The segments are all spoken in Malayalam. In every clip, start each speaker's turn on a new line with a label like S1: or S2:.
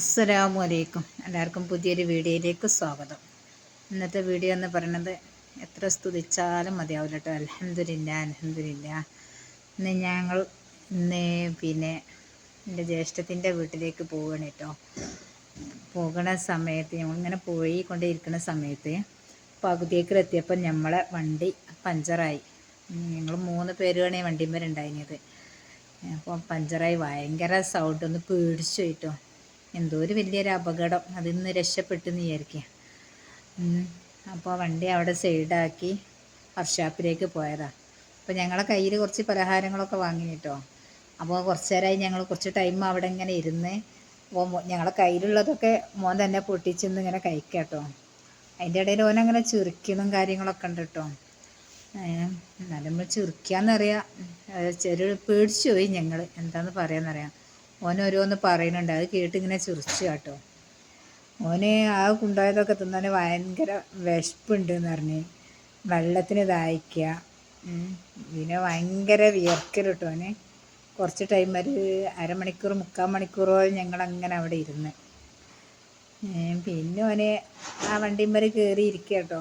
S1: അസ്സലാമു അലൈക്കും എല്ലാവർക്കും പുതിയൊരു വീഡിയോയിലേക്ക് സ്വാഗതം. ഇന്നത്തെ വീഡിയോ എന്ന് പറയുന്നത് എത്ര സ്തുതിച്ചാലും മതിയാവില്ല കേട്ടോ. അലഹമില്ല അലഹമില്ല ഇന്ന് ഞങ്ങൾ ഇന്ന് പിന്നെ എന്റെ ജ്യേഷ്ഠത്തിന്റെ വീട്ടിലേക്ക് പോവുകയാണ് കേട്ടോ. പോകുന്ന സമയത്ത് ഞങ്ങളിങ്ങനെ പോയി കൊണ്ടിരിക്കുന്ന സമയത്ത് പകുതിയേക്കിലെത്തിയപ്പോൾ നമ്മളെ വണ്ടി പഞ്ചറായി. ഞങ്ങൾ മൂന്ന് പേരുമാണ് വണ്ടിമേലുണ്ടായിരുന്നത് അപ്പോൾ പഞ്ചറായി. ഭയങ്കര സൗണ്ട് ഒന്ന് പേടിച്ചു കേട്ടോ. എന്തോ ഒരു വലിയൊരു അപകടം. അതിൽ നിന്ന് രക്ഷപ്പെട്ടെന്ന് വിചാരിക്കുക അപ്പോൾ വണ്ടി അവിടെ സൈഡാക്കി വർഷാപ്പിലേക്ക് പോയതാണ് അപ്പോൾ ഞങ്ങളെ കയ്യിൽ കുറച്ച് പലഹാരങ്ങളൊക്കെ വാങ്ങി കേട്ടോ അപ്പോൾ കുറച്ച് നേരമായി ഞങ്ങൾ കുറച്ച് ടൈം അവിടെ ഇങ്ങനെ ഇരുന്ന് അപ്പോൾ ഞങ്ങളെ കയ്യിലുള്ളതൊക്കെ മോൻ തന്നെ പൊട്ടിച്ചെന്ന് ഇങ്ങനെ കഴിക്കാം കേട്ടോ അതിന്റെ ഇടയിൽ ഓനങ്ങനെ ചുരുക്കിയതും കാര്യങ്ങളൊക്കെ ഉണ്ട് കേട്ടോ എന്നാലും നമ്മൾ ചിരിക്കാന്നറിയാം ചെറിയ പേടിച്ചു പോയി ഞങ്ങൾ എന്താണെന്ന് പറയാന്നറിയാം. ഓൻ ഓരോന്ന് പറയുന്നുണ്ട്. അത് കേട്ടിങ്ങനെ ചിരിച്ചു കേട്ടോ. ഓന് ആ കുണ്ടായതൊക്കെ തിന്നാൻ ഭയങ്കര വിശപ്പുണ്ട് എന്ന് പറഞ്ഞ് വെള്ളത്തിന് ദാഹിക്കുക പിന്നെ ഭയങ്കര വിയർക്കൽ കേട്ടോ ഓന്. കുറച്ച് ടൈം ഒരു അരമണിക്കൂർ മുക്കാൽ മണിക്കൂറോളം ഞങ്ങളങ്ങനെ അവിടെ ഇരുന്ന്. പിന്നെ ഓന് ആ വണ്ടിമ്മര് കയറി ഇരിക്കുക കേട്ടോ.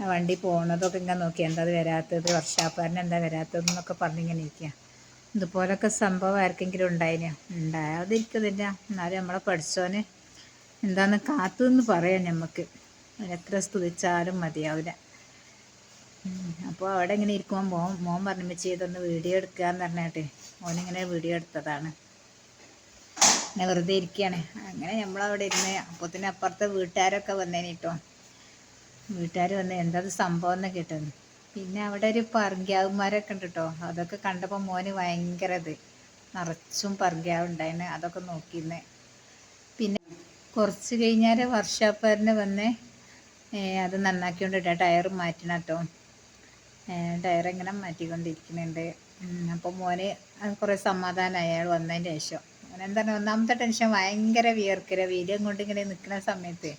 S1: ആ വണ്ടി പോണതൊക്കെ ഇങ്ങനെ നോക്കി. എന്താ അത് വരാത്തത്? വർഷാപ്പാരൻ എന്താ വരാത്തതെന്നൊക്കെ പറഞ്ഞിങ്ങനെ ഇരിക്കുക ഇതുപോലൊക്കെ സംഭവം ആർക്കെങ്കിലും ഉണ്ടായിന്? ഉണ്ടാകാതിരിക്കുന്നില്ല എന്നാലും നമ്മളെ പഠിച്ചോന് എന്താന്ന് കാത്തു എന്ന് പറയാം നമുക്ക് എത്ര സ്തുതിച്ചാലും മതിയാവില്ല. അപ്പോൾ അവിടെ ഇങ്ങനെ ഇരിക്കുമ്പോൾ മോൻ മോൻ പറഞ്ഞു ചെയ്തൊന്ന് വീഡിയോ വീഡിയോ എടുക്കാന്ന് പറഞ്ഞാട്ടെ. മോനിങ്ങനെ വീഡിയോ എടുത്തതാണ്. അങ്ങനെ വെറുതെ ഇരിക്കുകയാണ് അങ്ങനെ നമ്മളവിടെ ഇരുന്ന് അപ്പോത്തിന് അപ്പുറത്തെ വീട്ടുകാരൊക്കെ വന്നേനെ കേട്ടോ. വീട്ടുകാർ വന്ന് എന്താ സംഭവം? എന്ന് കേട്ടത് പിന്നെ അവിടെ ഒരു പറങ്കാവുമാരൊക്കെ ഉണ്ട് കേട്ടോ അതൊക്കെ കണ്ടപ്പോൾ മോന് ഭയങ്കര ഇത്. നിറച്ചും പറങ്കാവുണ്ടായിന് അതൊക്കെ നോക്കിയിരുന്നേ പിന്നെ കുറച്ച് കഴിഞ്ഞാൽ വർഷാപ്പാരന് വന്ന് അത് നന്നാക്കിക്കൊണ്ടിട്ടാ ടയർ മാറ്റണം കേട്ടോ ടയർ ഇങ്ങനെ മാറ്റിക്കൊണ്ടിരിക്കുന്നുണ്ട്. അപ്പോൾ മോന് കുറേ സമാധാനമായി അയാൾ വന്നതിന് ശേഷം. എന്താണ് ഒന്നാമത്തെ ടെൻഷൻ ഭയങ്കര വിയർക്കര. വീര്യം കൊണ്ട് ഇങ്ങനെ നിൽക്കുന്ന സമയത്ത്.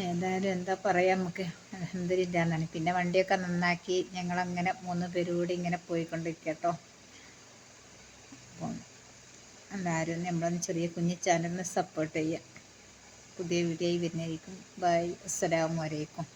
S1: ഏതായാലും എന്താ പറയുക നമുക്ക്? അലഹമില്ലാന്നാണ് പിന്നെ വണ്ടിയൊക്കെ നന്നാക്കി ഞങ്ങളങ്ങനെ മൂന്ന് പേരും കൂടി ഇങ്ങനെ പോയിക്കൊണ്ടിരിക്കുക കേട്ടോ അപ്പം എല്ലാവരും നമ്മളൊന്ന് ചെറിയ കുഞ്ഞു ചാനലിന് സപ്പോർട്ട് ചെയ്യുക. പുതിയ വീഡിയോ വരുന്നതായിരിക്കും. ബൈ അസ്സലാമലൈക്കും